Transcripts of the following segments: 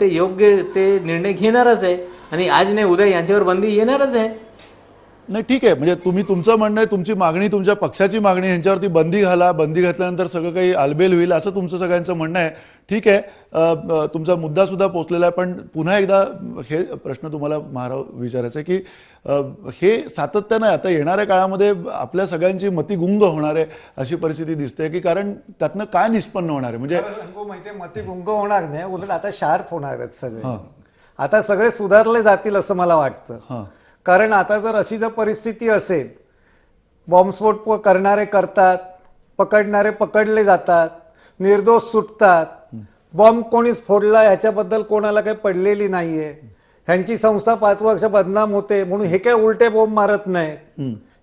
ते योग्य ते निर्णय घेणारच आहे. आणि आज नाही उद्या यांच्यावर बंदी येणारच आहे. नाही ठीक आहे. म्हणजे तुम्ही तुमचं म्हणणं आहे तुमची मागणी तुमच्या पक्षाची मागणी ह्यांच्यावरती बंदी घाला बंदी घातल्यानंतर सगळं काही आलबेल होईल असं तुमचं सगळ्यांचं म्हणणं आहे. ठीक आहे. तुमचा मुद्दा सुद्धा पोचलेला आहे पण पुन्हा एकदा हे प्रश्न तुम्हाला महाराव विचारायचा आहे की हे सातत्यानं आता येणाऱ्या काळामध्ये आपल्या सगळ्यांची मती गुंग होणार आहे अशी परिस्थिती दिसते की कारण त्यातनं काय निष्पन्न होणार आहे? म्हणजे मती गुंग होणार नाही उलट आता शार्प होणार आहेत सगळे. आता सगळे सुधारले जातील असं मला वाटतं. कारण आता जर अशी जर परिस्थिती असेल बॉम्बस्फोट प- करणारे करतात पकडणारे पकडले जातात निर्दोष सुटतात बॉम्ब कोणीच फोडला ह्याच्याबद्दल कोणाला काही पडलेली नाहीये. ह्यांची संस्था पाच वर्ष बदनाम होते म्हणून हे काय उलटे बॉम्ब मारत नाहीत.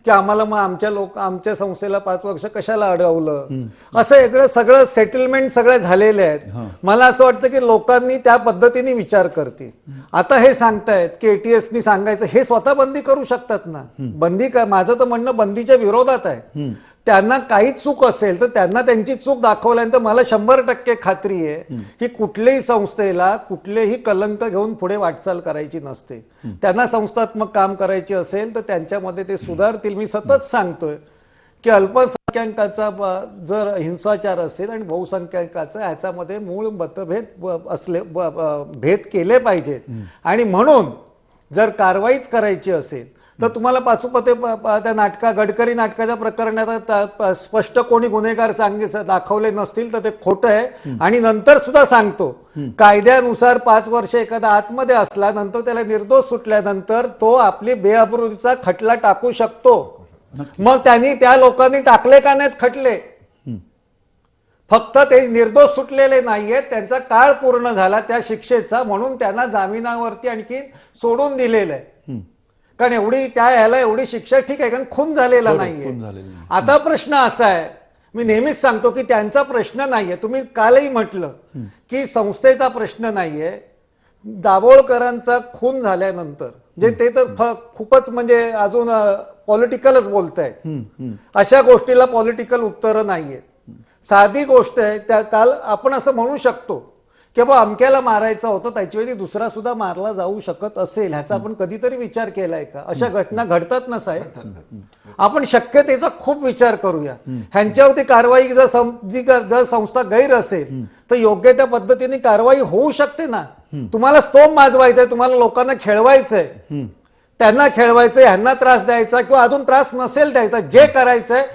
की आम्हाला मग आमच्या लोक आमच्या संस्थेला पाच वर्ष कशाला अडवलं? असं वेगळं सगळं सेटलमेंट सगळे झालेले आहेत. मला असं वाटतं की लोकांनी त्या पद्धतीने विचार करतील. आता हे सांगतायत की एटीएसनी सांगायचं हे स्वतः बंदी करू शकतात ना? बंदी का माझं तर म्हणणं बंदीच्या विरोधात आहे. त्यांना काही चूक असेल तर त्यांना त्यांची चूक दाखवल्यानंतर मला शंभर टक्के खात्री आहे की कुठल्याही संस्थेला कुठलेही कलंक घेऊन पुढे वाटचाल करायची नसते. त्यांना संस्थात्मक काम करायचे असेल तर त्यांच्यामध्ये ते सुधारतील. मी सतत सांगतोय की अल्पसंख्याकाचा जर हिंसाचार असेल आणि बहुसंख्याकाचा ह्याच्यामध्ये मूळ मतभेद असले भेद केले पाहिजेत. आणि म्हणून जर कारवाईच करायची असेल तर तुम्हाला पाचोपते त्या नाटका गडकरी नाटकाच्या प्रकरणात स्पष्ट कोणी गुन्हेगार सांगे दाखवले नसतील तर ते खोटं आहे. आणि नंतर सुद्धा सांगतो कायद्यानुसार पाच वर्ष एखादा आतमध्ये असला नंतर त्याला निर्दोष सुटल्यानंतर तो आपली बेअब्रुतीचा खटला टाकू शकतो. मग त्यांनी त्या लोकांनी टाकले का नाहीत खटले? फक्त ते निर्दोष सुटलेले नाहीयेत त्यांचा काळ पूर्ण झाला त्या शिक्षेचा म्हणून त्यांना जामिनावरती आणखी सोडून दिलेलं आहे. कारण एवढी त्या ह्याला एवढी शिक्षा ठीक आहे कारण खून झालेला नाहीये. आता प्रश्न असा आहे मी नेहमीच सांगतो की त्यांचा प्रश्न नाहीये. तुम्ही कालही म्हटलं की संस्थेचा प्रश्न नाहीये. दाभोळकरांचा खून झाल्यानंतर जे ते तर खूपच म्हणजे अजून पॉलिटिकलच बोलत आहेत अशा गोष्टीला पॉलिटिकल उत्तरं नाहीयेत. साधी गोष्ट आहे त्या काल आपण असं म्हणू शकतो की बा अमक्याला मारायचं होतं त्याच्यावेळी दुसरा सुद्धा मारला जाऊ शकत असेल ह्याचा आपण कधीतरी विचार केलाय का? अशा घटना घडतात ना साहेब? आपण शक्यतेचा खूप विचार करूया. ह्यांच्यावरती कारवाई जर जर संस्था गैर असेल तर योग्य त्या पद्धतीने कारवाई होऊ शकते ना. तुम्हाला स्तोम माजवायचंय तुम्हाला लोकांना खेळवायचंय. त्यांना खेळवायचं ह्यांना त्रास द्यायचा किंवा अजून त्रास नसेल द्यायचा जे करायचंय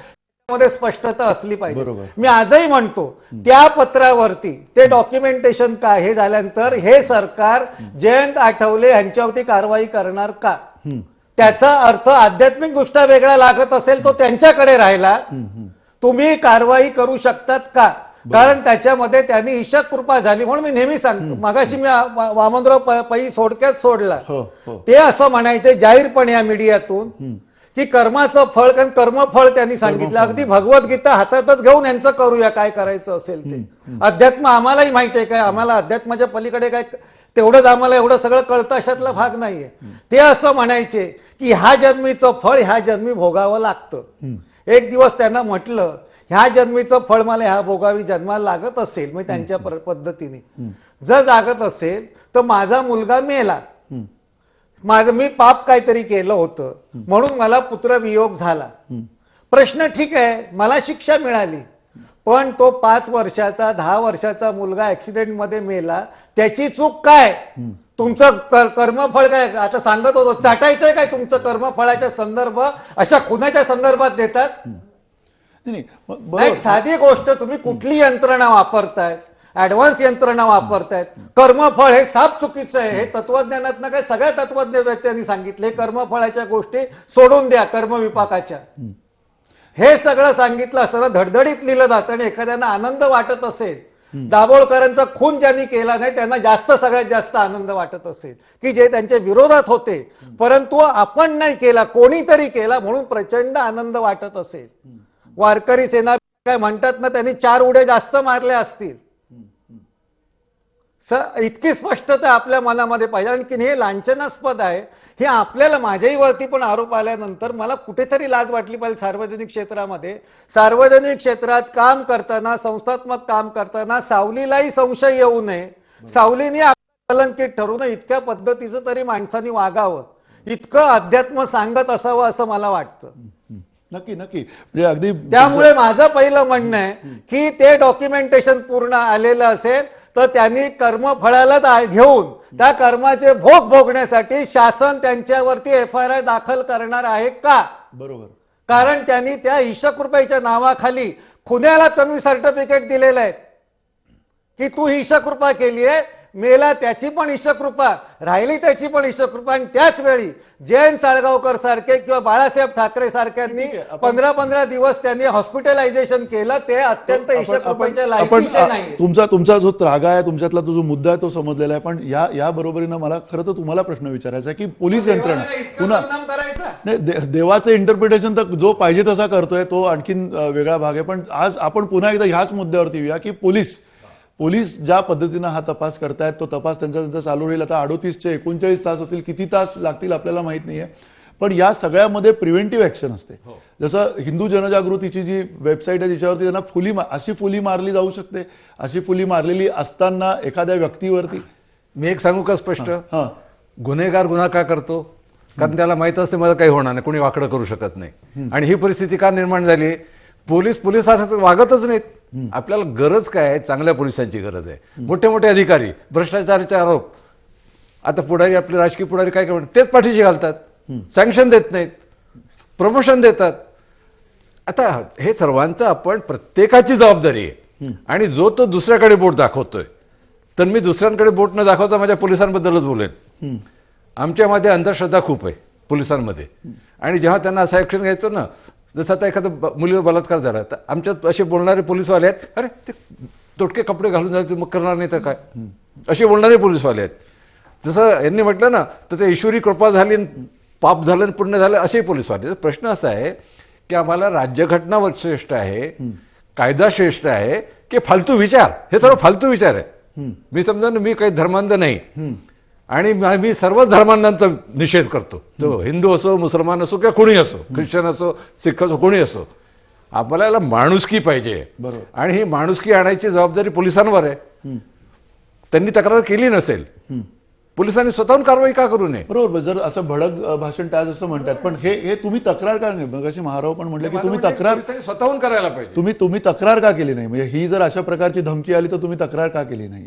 मध्ये स्पष्टता असली पाहिजे. मी आजही म्हणतो त्या पत्रावरती ते डॉक्युमेंटेशन काय हे झाल्यानंतर हे सरकार जयंत आठवले यांच्यावरती कारवाई करणार का? त्याचा अर्थ आध्यात्मिक दृष्ट्या वेगळा लागत असेल तो त्यांच्याकडे राहिला. तुम्ही कारवाई करू शकतात का? कारण त्याच्यामध्ये त्यांनी ईशक कृपा झाली म्हणून मी नेहमी सांगतो. मगाशी मी वामनराव प- पै सोडक्यात सोडला. हो हो. ते असं म्हणायचे जाहीरपणे या मीडियातून की कर्माचं फळ कारण कर्मफळ त्यांनी सांगितलं. अगदी भगवद्गीता हातातच घेऊन यांचं करूया काय करायचं असेल ते. अध्यात्म आम्हालाही माहिती आहे काय? आम्हाला अध्यात्माच्या पलीकडे काय तेवढंच आम्हाला एवढं सगळं कळतं अशातला भाग नाहीये. ते असं म्हणायचे की ह्या जन्मीचं फळ ह्या जन्मी भोगावं लागतं. एक दिवस त्यांना म्हटलं ह्या जन्मीचं फळ मला ह्या भोगावी जन्माला लागत असेल मग त्यांच्या पद्धतीने. जर जागत असेल तर माझा मुलगा मेला. माझं मी पाप काहीतरी केलं होतं. म्हणून मला पुत्रवियोग झाला. प्रश्न ठीक आहे मला शिक्षा मिळाली. पण तो पाच वर्षाचा दहा वर्षाचा मुलगा ऍक्सिडेंटमध्ये मेला. त्याची चूक काय? तुमचं कर- कर्मफळ काय? आता सांगत होतो चाटायचंय काय तुमचं कर्मफळाच्या संदर्भ? अशा खुनाच्या संदर्भात देतात? साधी गोष्ट तुम्ही कुठली यंत्रणा वापरतायत ऍडव्हान्स यंत्रणा वापरतायत. कर्मफळ हे साप चुकीचं आहे. हे तत्वज्ञानात काय सगळ्या तत्वज्ञ व्यक्तींनी सांगितले. कर्मफळाच्या गोष्टी सोडून द्या कर्मविपाकाच्या हे सगळं सांगितलं असताना धडधडीत लिहिलं जातं आणि एखाद्याला आनंद वाटत असेल दाभोळकरांचा खून ज्यांनी केला नाही त्यांना जास्त सगळ्यात जास्त आनंद वाटत असेल. की जे त्यांच्या विरोधात होते परंतु आपण नाही केला कोणीतरी केला म्हणून प्रचंड आनंद वाटत असेल. वारकरी सेना काय म्हणतात ना त्यांनी चार उड्या जास्त मारल्या असतील. स- इतकी स्पष्टता आपल्या मनामध्ये पाहिजे. आणखी हे लांछनास्पद आहे. हे आपल्याला माझ्याही वरती पण आरोप आल्यानंतर मला कुठेतरी लाज वाटली पाहिजे सार्वजनिक क्षेत्रामध्ये. सार्वजनिक क्षेत्रात काम करताना संस्थात्मक काम करताना सावलीलाही संशय येऊ नये. सावलीने कलंकित ठरू नये. इतक्या पद्धतीचं तरी माणसांनी वागावं. इतकं अध्यात्म सांगत असावं असं मला वाटतं. नक्की नक्की. म्हणजे अगदी त्यामुळे माझं पहिलं म्हणणं आहे की ते डॉक्युमेंटेशन पूर्ण आलेलं असेल तर त्यांनी कर्मफळाला दा- घेऊन त्या कर्माचे भोग भोगण्यासाठी शासन त्यांच्यावरती एफ आय आर दाखल करणार आहे का? बरोबर. कारण त्यांनी त्या ईशकृपेच्या नावाखाली खुन्याला तुम्ही सर्टिफिकेट दिलेलं आहे. की तू ईशकृपा केली आहे मेला त्याची पण ईशकृपा राहिली त्याची पण ईशकृपा आणि त्याच वेळी जयंत साळगावकर सारखे किंवा बाळासाहेब ठाकरे सारख्यांनी पंधरा पंधरा दिवस त्यांनी हॉस्पिटलायझेशन केलं. ते अत्यंत ईशकृपेच्या लायकीचे नाही तुमचा तुमचा जो त्रागा आहे तुमच्यातला तो जो मुद्दा आहे तो समजलेला आहे. पण या या बरोबरीनं मला खरं तर तुम्हाला प्रश्न विचारायचा की पोलीस यंत्रणा पुन्हा नाही देवाचं इंटरप्रिटेशन तर जो पाहिजे तसा करतोय तो आणखीन वेगळा भाग आहे. पण आज आपण पुन्हा एकदा ह्याच मुद्द्यावरती येऊया की पोलीस पोलीस ज्या पद्धतीनं हा तपास करतायत तो तपास त्यांचा त्यांचा चालू राहील. आता अडोतीसचे एकोणचाळीस तास होतील किती तास लागतील आपल्याला माहीत नाहीये. पण या सगळ्यामध्ये प्रिव्हेंटिव्ह ऍक्शन असते. जसं हिंदू जनजागृतीची जी वेबसाईट आहे तिच्यावरती त्यांना फुली अशी फुली मारली जाऊ शकते. अशी फुली मारलेली असताना एखाद्या व्यक्तीवरती मी एक सांगू का स्पष्ट? हा. गुन्हेगार गुन्हा का करतो? कारण त्याला माहीत असते मला काही होणार नाही. कोणी वाकडं करू शकत नाही. आणि ही परिस्थिती का निर्माण झाली? पोलीस पोलिसांचं वागतच नाहीत. आपल्याला गरज काय आहे? चांगल्या पोलिसांची गरज आहे. मोठे मोठे अधिकारी भ्रष्टाचाराचे आरोप. आता पुढारी आपले राजकीय पुढारी काय करतात तेच पाठीशी घालतात. सँक्शन देत नाहीत. प्रमोशन देतात. आता हे सर्वांचं आपण प्रत्येकाची जबाबदारी आहे. आणि जो तो दुसऱ्याकडे बोट दाखवतोय. तर मी दुसऱ्यांकडे बोट न दाखवता माझ्या पोलिसांबद्दलच बोलेन. आमच्यामध्ये अंधश्रद्धा खूप आहे पोलिसांमध्ये. आणि जेव्हा त्यांना असं ॲक्शन घ्यायचं ना जसं आता एखादा मुलीवर बलात्कार झाला तर आमच्यात असे बोलणारे पोलिसवाले आहेत अरे ते तोटके कपडे घालून झाले मग करणार नाही तर काय? असे बोलणारे पोलिसवाले आहेत. जसं यांनी म्हटलं ना तर ते ईश्वरी कृपा झाली पाप झालं पुण्य झालं असेही पोलिसवाले प्रश्न असा आहे की आम्हाला राज्यघटना श्रेष्ठ आहे कायदा श्रेष्ठ आहे की फालतू विचार? हे सर्व फालतू विचार आहे. मी समजा मी काही धर्मांध नाही. आणि म- सर्वच धर्मांधांचा निषेध करतो. तो हिंदू असो मुसलमान असो किंवा कोणी असो ख्रिश्चन असो सिख असो कोणी असो आपल्याला माणुसकी पाहिजे. बरोबर. आणि ही माणुसकी आणायची जबाबदारी पोलिसांवर आहे. त्यांनी तक्रार केली नसेल. पोलिसांनी स्वतःहून कारवाई का करू नये? बरोबर जर असं भडक भाषण टाळ असं म्हणतात पण हे हे तुम्ही तक्रार का नाही? मग अशी महाराव पण म्हटलं की तुम्ही तक्रार पोलिसांनी स्वतःहून करायला पाहिजे. तुम्ही तुम्ही तक्रार का केली नाही? म्हणजे ही जर अशा प्रकारची धमकी आली तर तुम्ही तक्रार का केली नाही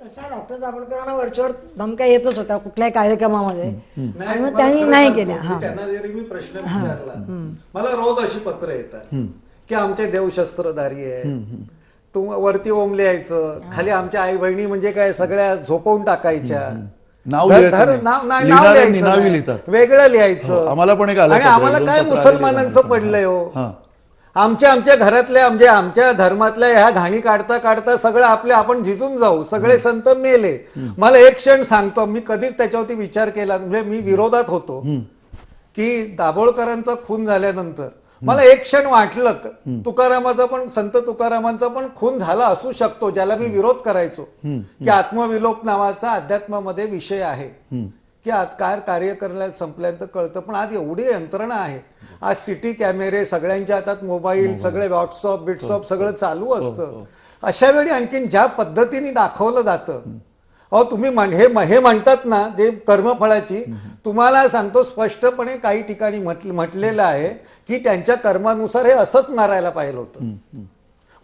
तसा डॉक्टर दाभोळकरांना वरच्यावर धमक्या येतच होत्या कुठल्याही कार्यक्रमामध्ये. आणि मग त्यांनी नाही केल्या. हा. त्यांना जरी मी प्रश्न विचारला मला रोज अशी पत्र येतात की आमचे देवशस्त्रधारी आहे तू वरती ओमले यायचं खाली आमच्या आई बहिणी म्हणजे काय सगळ्या झोपवून टाकायच्या. नाव लिहायचं धर- नाही. नाव नाही, नाव लिहिणाऱ्यांनी लिहायचं. वेगळं हो, लिहायचं आम्हाला पण आणि आम्हाला काय मुसलमानांचं. पडलंय हा. आमच्या आमच्या घरातल्या म्हणजे आमच्या धर्मातल्या ह्या घाणी काढता काढता सगळं आपले आपण झिजून जाऊ. सगळे संत मेले. मला एक क्षण सांगतो. मी कधीच त्याच्यावरती विचार केला म्हणजे मी विरोधात होतो. की दाभोळकरांचा खून झाल्यानंतर मला एक क्षण वाटलं तुकारामाचा पण संत तुकारामांचा पण खून झाला असू शकतो ज्याला मी विरोध करायचो. की आत्मविलोप नावाचा अध्यात्मामध्ये विषय आहे. की आज काय कार्य करण्यात संपल्यानंतर कळतं पण आज एवढी यंत्रणा आहे. आज सिटी कॅमेरे सगळ्यांच्या हातात मोबाईल सगळे व्हॉट्सअप बिट्सअप सगळं चालू असतं. अशा वेळी आणखीन ज्या पद्धतीने दाखवलं जातं अहो तुम्ही हे हे म्हणतात ना जे कर्मफळाची तुम्हाला सांगतो स्पष्टपणे काही ठिकाणी म्हटल- म्हटलेलं आहे की त्यांच्या कर्मानुसार हे असंच मारायला पाहिलं होतं.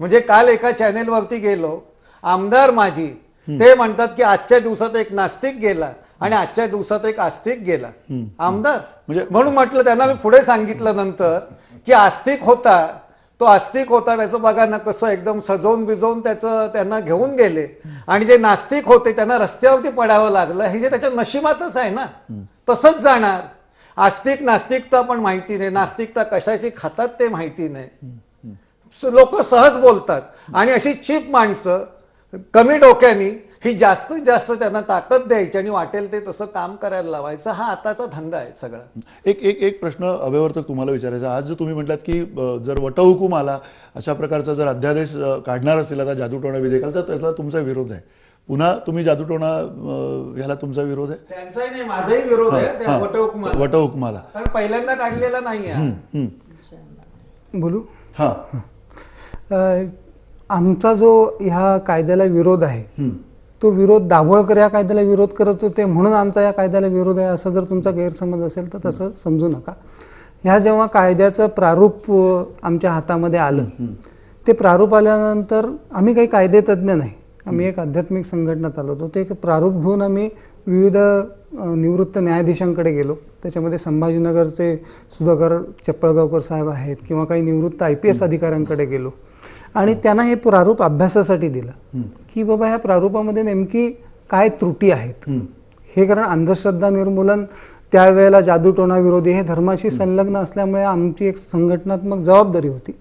म्हणजे काल एका चॅनेलवरती गेलो आमदार माझी ते म्हणतात की आजच्या दिवसात एक नास्तिक गेला आणि आजच्या दिवसात एक आस्तिक गेला. आमदार. म्हणजे- म्हणून म्हटलं त्यांना मी पुढे सांगितलं नंतर की आस्तिक होता. तो आस्तिक होता त्याचं बघा ना कसं एकदम सजवून बिजवून त्याचं त्यांना घेऊन गेले. आणि जे नास्तिक होते त्यांना रस्त्यावरती पडावं लागलं. हे जे त्याच्या नशिबातच आहे ना तसंच जाणार. आस्तिक नास्तिकता पण माहिती नाही. नास्तिकता कशाची खातात ते माहिती नाही. लोक सहज बोलतात. आणि अशी चीप माणसं कमी डोक्यानी ही जास्तीत जास्त त्यांना ताकद द्यायची आणि वाटेल ते तसं काम करायला लावायचं हा आताचा धंदा आहे सगळा. एक एक एक प्रश्न अव्यवर्तक तुम्हाला विचारायचा आज जर तुम्ही म्हटलात की जर वटहुकूम आला अशा प्रकारचा जर अध्यादेश काढणार असेल आता जादूटोणा विधेयकाला तर त्याचा तुमचा विरोध आहे. पुन्हा तुम्ही जादूटोणा ह्याला तुमचा विरोध आहे? त्यांचाही नाही माझाही विरोध आहे. त्या हा, वटहुकमाला. वटहुकमाला. कारण पहिल्यांदा काढलेला नाही आहे. बोलू? हा. आमचा जो ह्या कायद्याला विरोध आहे तो विरोध दाभोळकर या कायद्याला विरोध करत होते म्हणून आमचा या कायद्याला विरोध आहे असा जर तुमचा गैरसमज असेल तर तसं समजू नका. ह्या जेव्हा कायद्याचं प्रारूप आमच्या हातामध्ये आलं ते प्रारूप आल्यानंतर आम्ही काही कायदे तज्ज्ञ नाही. आम्ही एक आध्यात्मिक संघटना चालवतो. ते एक प्रारूप घेऊन आम्ही विविध निवृत्त न्यायाधीशांकडे गेलो. त्याच्यामध्ये संभाजीनगरचे सुधाकर चप्पळगावकर साहेब आहेत किंवा काही निवृत्त आय पी एस अधिकाऱ्यांकडे गेलो. आणि त्यांना हे प्रारूप अभ्यासासाठी दिलं. की बाबा ह्या प्रारूपामध्ये नेमकी काय त्रुटी आहेत? हे कारण अंधश्रद्धा निर्मूलन त्यावेळेला जादूटोणा विरोधी हे धर्माशी संलग्न असल्यामुळे आमची एक संघटनात्मक जबाबदारी होती.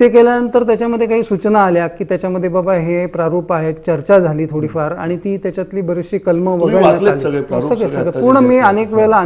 ते केल्यानंतर त्याच्यामध्ये काही सूचना आल्या की त्याच्यामध्ये बाबा हे प्रारूप आहे चर्चा झाली थोडीफार आणि ती त्याच्यातली बरीचशी कलमं आली. सगळे पूर्ण मी. अनेक वेळेला